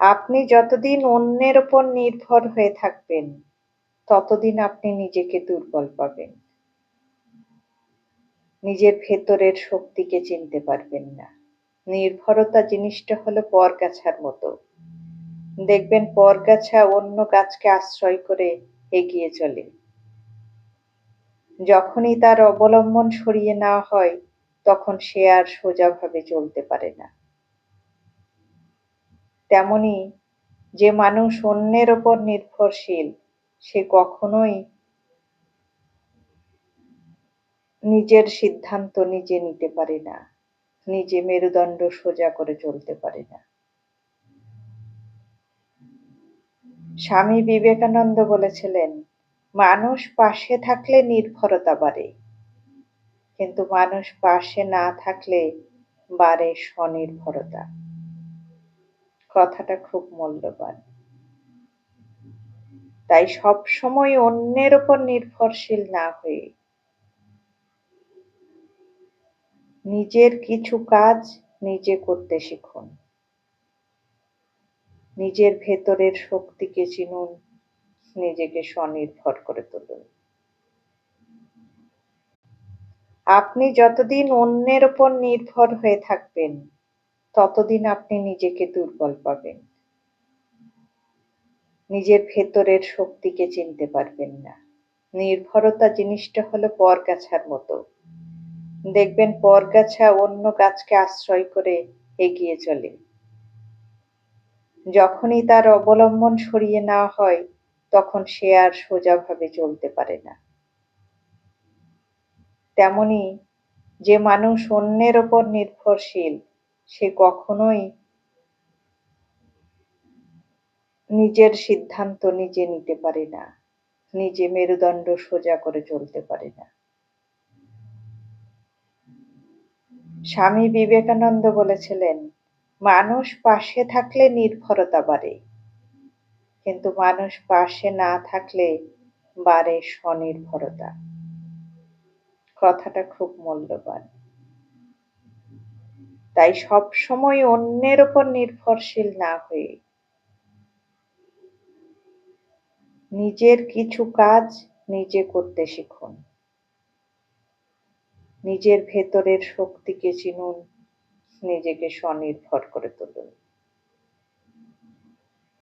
আপনি যতদিন অন্যের ওপর নির্ভর হয়ে থাকবেন, ততদিন আপনি নিজেকে দুর্বল পাবেন। নিজের ভেতরের শক্তিকে চিনতে পারবেন না। নির্ভরতা জিনিসটা হলো পরগাছার মতো। দেখবেন পরগাছা অন্য গাছকে আশ্রয় করে এগিয়ে চলে। যখনই তার অবলম্বন সরিয়ে নেওয়া হয়, তখন সে আর সোজাভাবে চলতে পারে না। তেমনি যে মানুষ অন্যের ওপর নির্ভরশীল, সে কখনোই নিজের সিদ্ধান্ত নিজে নিতে পারে না, নিজে মেরুদণ্ড সোজা করে চলতে পারে না। স্বামী বিবেকানন্দ বলেছিলেন, মানুষ পাশে থাকলে নির্ভরতা বাড়ে, কিন্তু মানুষ পাশে না থাকলে বাড়ে স্বনির্ভরতা। কথাটা খুব মূল্যবান। তাই সব সময় অন্যের ওপর নির্ভরশীল না হয়ে নিজের কিছু কাজ নিজে করতে শিখুন। নিজের ভেতরের শক্তিকে চিনুন, নিজেকে স্বনির্ভর করে তুলুন। আপনি যতদিন অন্যের ওপর নির্ভর হয়ে থাকবেন ততদিন আপনি নিজেকে দুর্বল পাবেন। নিজের ভেতরের শক্তিকে চিনতে পারবেন না। নির্ভরতা জিনিসটা হলো পরগাছার মতো। দেখবেন পরগাছা অন্য গাছকে আশ্রয় করে এগিয়ে চলে। যখনই তার অবলম্বন সরিয়ে নেওয়া হয়, তখন সে আর সোজাভাবে চলতে পারে না। তেমনি যে মানুষ অন্যের ওপর নির্ভরশীল সে কখনোই নিজের সিদ্ধান্ত নিজে নিতে পারে না। নিজে মেরুদণ্ড সোজা করে চলতে পারে না। স্বামী বিবেকানন্দ বলেছিলেন, মানুষ পাশে থাকলে নির্ভরতা বাড়ে, কিন্তু মানুষ পাশে না থাকলে বাড়ে স্বনির্ভরতা। কথাটা খুব মূল্যবান। তাই সব সময় অন্যের ওপর নির্ভরশীল না হয়ে। নিজের কিছু কাজ নিজে করতে শিখুন। নিজের ভেতরের শক্তিকে চিনুন, নিজেকে স্বনির্ভর করে তুলুন।